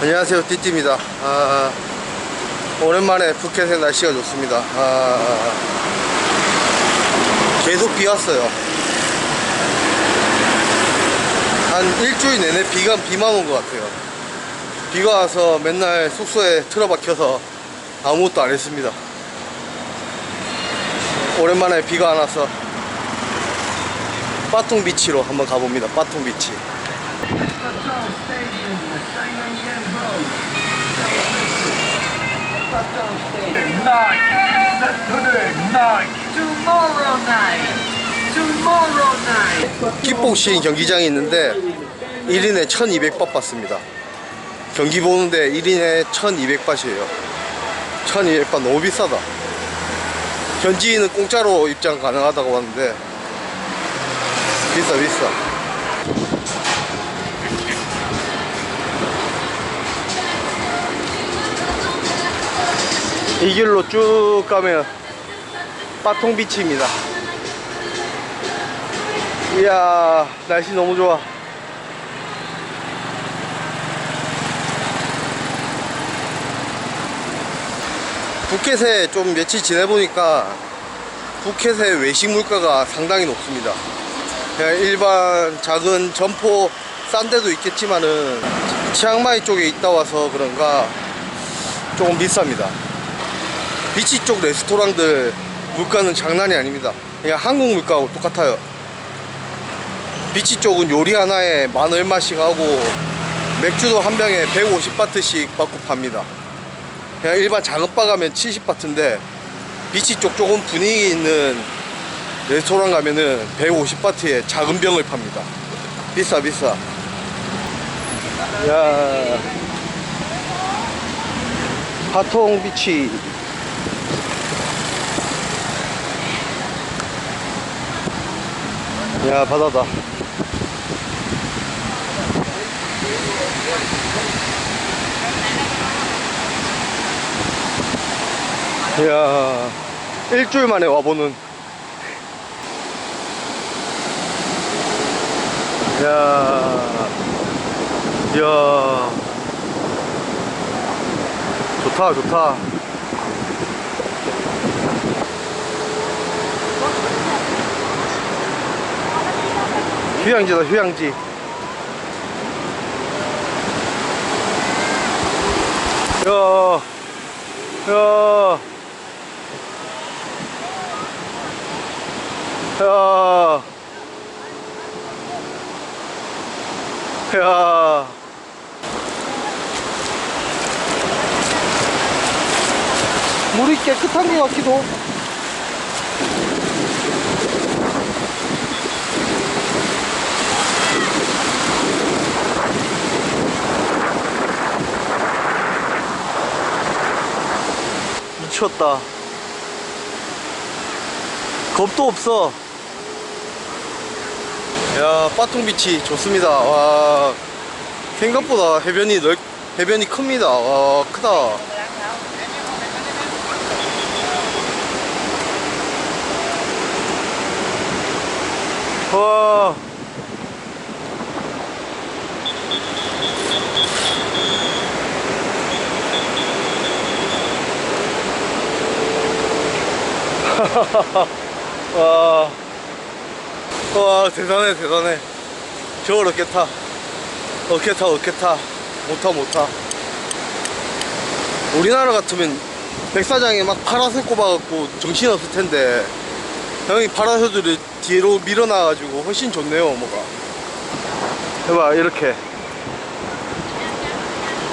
안녕하세요 띠띠입니다. 아, 오랜만에 푸켓의 날씨가 좋습니다. 아, 계속 비 왔어요. 한 일주일 내내 비가 비만 온 것 같아요. 비가 와서 맨날 숙소에 틀어박혀서 아무것도 안 했습니다. 오랜만에 비가 안 와서 빠통 비치로 한번 가봅니다. 빠통 비치 킥복싱 경기장이 있는데 1인에 1200바 받습니다. 경기 보는데 1인에 1200바트예요. 1200바 너무 비싸다. 현지인은 공짜로 입장 가능하다고 하는데 비싸 비싸 이 길로 쭉 가면 빠통비치입니다. 이야 날씨 너무 좋아. 푸켓에 좀 며칠 지내보니까 푸켓의 외식 물가가 상당히 높습니다. 그냥 일반 작은 점포 싼 데도 있겠지만은 치앙마이 쪽에 있다 와서 그런가 조금 비쌉니다 비치 쪽 레스토랑들 물가는 장난이 아닙니다. 그냥 한국 물가하고 똑같아요. 비치 쪽은 요리 하나에 만 얼마씩 하고 맥주도 한 병에 150바트씩 받고 팝니다. 그냥 일반 작은 바 가면 70바트인데 비치 쪽 조금 분위기 있는 레스토랑 가면은 150바트에 작은 병을 팝니다. 비싸 비싸. 야. 하통 비치 야 바다다. 이야 일주일 만에 와보는. 이야 이야. 좋다 좋다 휴양지다 휴양지 야, 야, 야, 야. 물이 깨끗한 것 같기도. 미쳤다. 겁도 없어. 야, 빠통비치 좋습니다. 와, 생각보다 해변이 넓, 해변이 큽니다. 와, 크다. 와. 와, 와 대단해 대단해. 저걸 어깨 타. 어깨 타 어깨 타. 못타 못타. 우리나라 같으면 백사장에 막 파라솔 꼽아갖고 정신없을 텐데. 형이 파라솔들을 뒤로 밀어놔가지고 훨씬 좋네요 뭐가. 해봐 이렇게.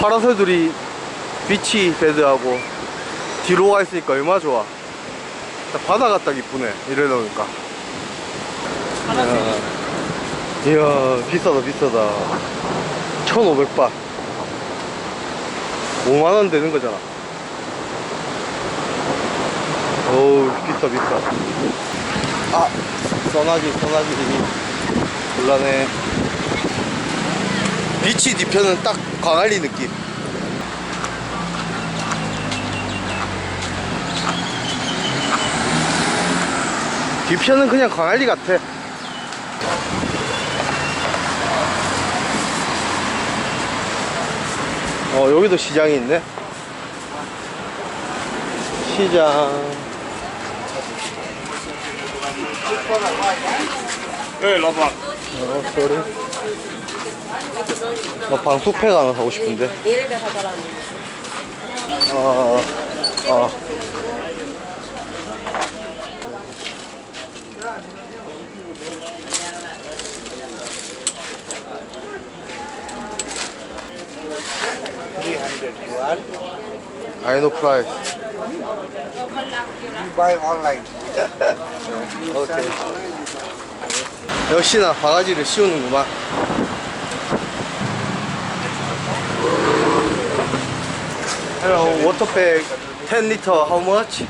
파라솔들이 비치 베드하고 뒤로 가 있으니까 얼마나 좋아 바다가 딱 이쁘네. 이래 놓으니까. 이야, 이야 비싸다 비싸다. 1500바. 5만원 되는 거잖아. 어우 비싸 비싸. 아 써나기 써나기. 곤란해. 비치 뒤편은 딱 광안리 느낌 뒤편은 그냥 광안리 같아. 어 여기도 시장이 있네. 시장. 네, 러박. 어 쏘리. 나 방수팩 하나 사고 싶은데. 어, 어. What? I know price. You buy online. okay. 역시나 바가지를 씌우는구만. Hello, water bag 10 liter, how much? 10,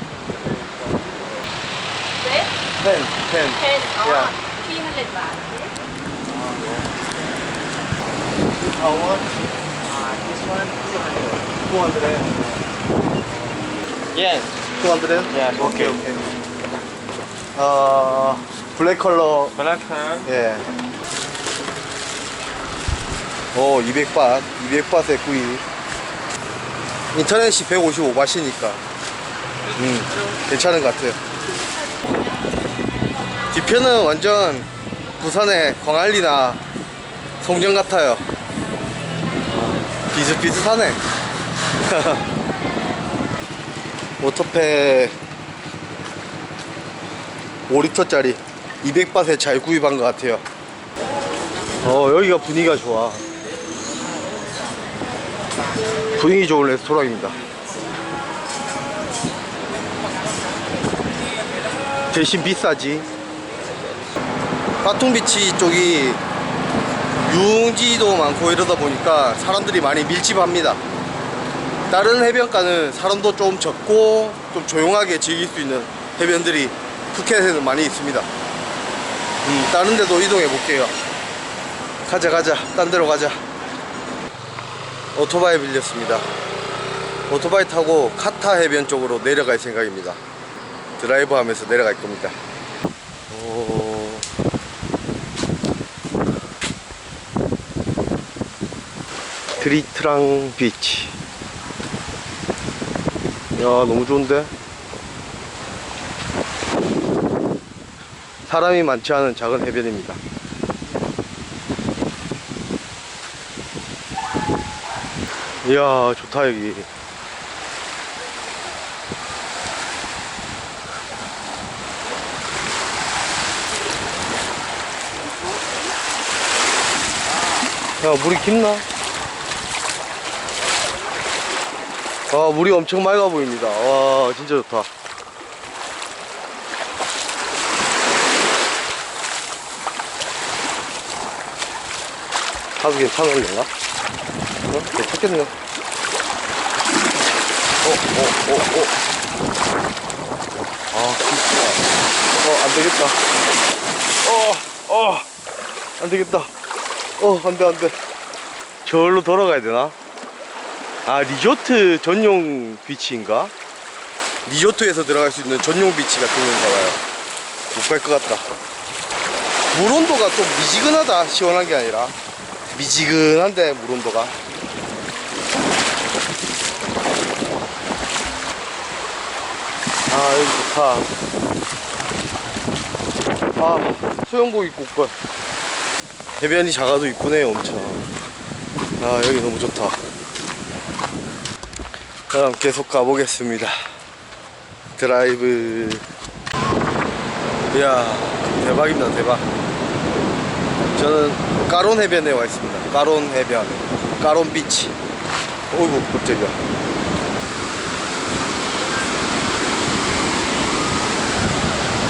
10. 10. 10. Yeah. 300 baht. How much? This one, 200. Yes. 200? Yeah, Okay, okay. 어, 블랙 컬러 Black hand. 예. 오, 200밭. 200밭에 구이. 인터넷이 155밭이니까. 음, 괜찮은 것 같아요. 뒤편은 완전 부산의 광안리나 송정 같아요. 비슷비슷하네. 오토페 5리터짜리 200밭에 잘 구입한 것 같아요. 어, 여기가 분위기가 좋아. 분위기 좋은 레스토랑입니다. 대신 비싸지. 파통비치 쪽이 유흥지도 많고 이러다 보니까 사람들이 많이 밀집합니다. 다른 해변가는 사람도 좀 적고 좀 조용하게 즐길 수 있는 해변들이 푸켓에는 많이 있습니다. 음, 다른 데도 이동해 볼게요. 가자, 가자. 딴 데로 가자. 오토바이 빌렸습니다. 오토바이 타고 카타 해변 쪽으로 내려갈 생각입니다. 드라이브 하면서 내려갈 겁니다. 오. 드리트랑 비치. 야, 너무 좋은데? 사람이 많지 않은 작은 해변입니다. 이야, 좋다, 여기. 야, 물이 깊나? 아, 물이 엄청 맑아 보입니다. 와, 진짜 좋다. 가도 괜찮을려나? 어? 괜찮겠네. 어, 어, 어, 어. 아, 진짜. 어, 안 되겠다. 어, 어, 안 되겠다. 어, 안 돼, 안 돼. 저기로 돌아가야 되나? 아, 리조트 전용 비치인가? 리조트에서 들어갈 수 있는 전용 비치 같은 건가 봐요. 못 갈 것 같다. 물 온도가 좀 미지근하다. 시원한 게 아니라. 미지근한데 물 온도가. 아, 여기 좋다. 아, 수영복 입고 올 걸. 해변이 작아도 이쁘네요, 엄청. 아, 여기 너무 좋다. 그럼 계속 가보겠습니다. 드라이브. 이야, 대박입니다, 대박. 저는 까론 해변에 와 있습니다. 까론 해변. 까론 비치. 어이구, 깜짝이야.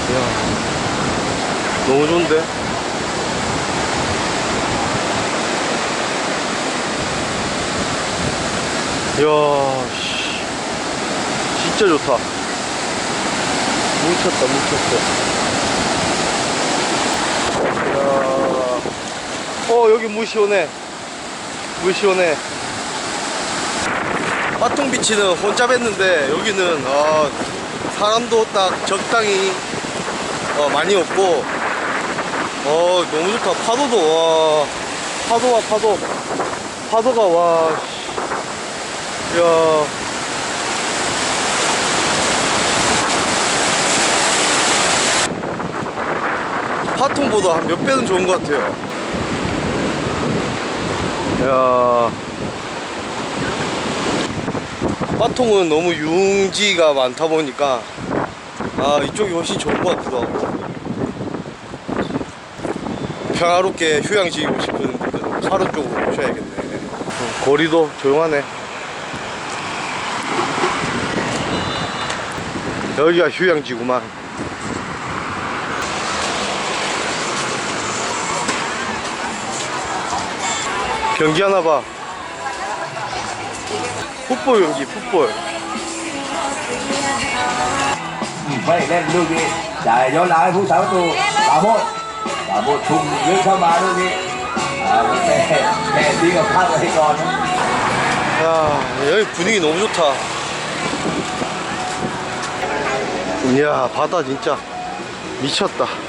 이야, 너무 좋은데? 이야, 씨. 진짜 좋다. 뭉쳤다, 뭉쳤어. 이야. 어, 여기 물 시원해. 물 시원해. 화통비치는 혼잡 했는데, 여기는, 아, 사람도 딱 적당히, 어, 많이 없고, 어, 너무 좋다. 파도도, 와, 파도와 파도. 파도가, 와, 씨. 야. 파통보다 한몇 배는 좋은 것 같아요. 야. 파통은 너무 융지가 많다 보니까 아 이쪽이 훨씬 좋은 것 같기도 하고 평화롭게 휴양 지고 싶은 분들은 카른 쪽으로 오셔야겠네. 어, 거리도 조용하네. 여기가 휴양지구만. 경기 하나 봐 풋볼 경기 풋볼 vậy lên đôi vị chạy cho lại phút sáu tù bảo một bảo một thùng dưới sao mà đôi vị mẹ mẹ đi gặp khác với con 야 여기 분위기 너무 좋다 이야 바다 진짜 미쳤다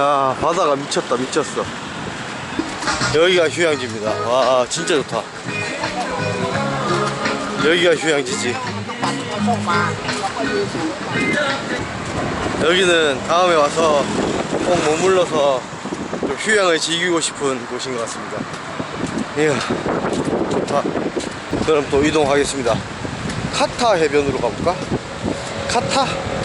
야, 바다가 미쳤다, 미쳤어. 여기가 휴양지입니다. 와, 진짜 좋다. 여기가 휴양지지. 여기는 다음에 와서 꼭 머물러서 좀 휴양을 즐기고 싶은 곳인 것 같습니다. 이야, 좋다. 그럼 또 이동하겠습니다. 카타 해변으로 가볼까? 카타?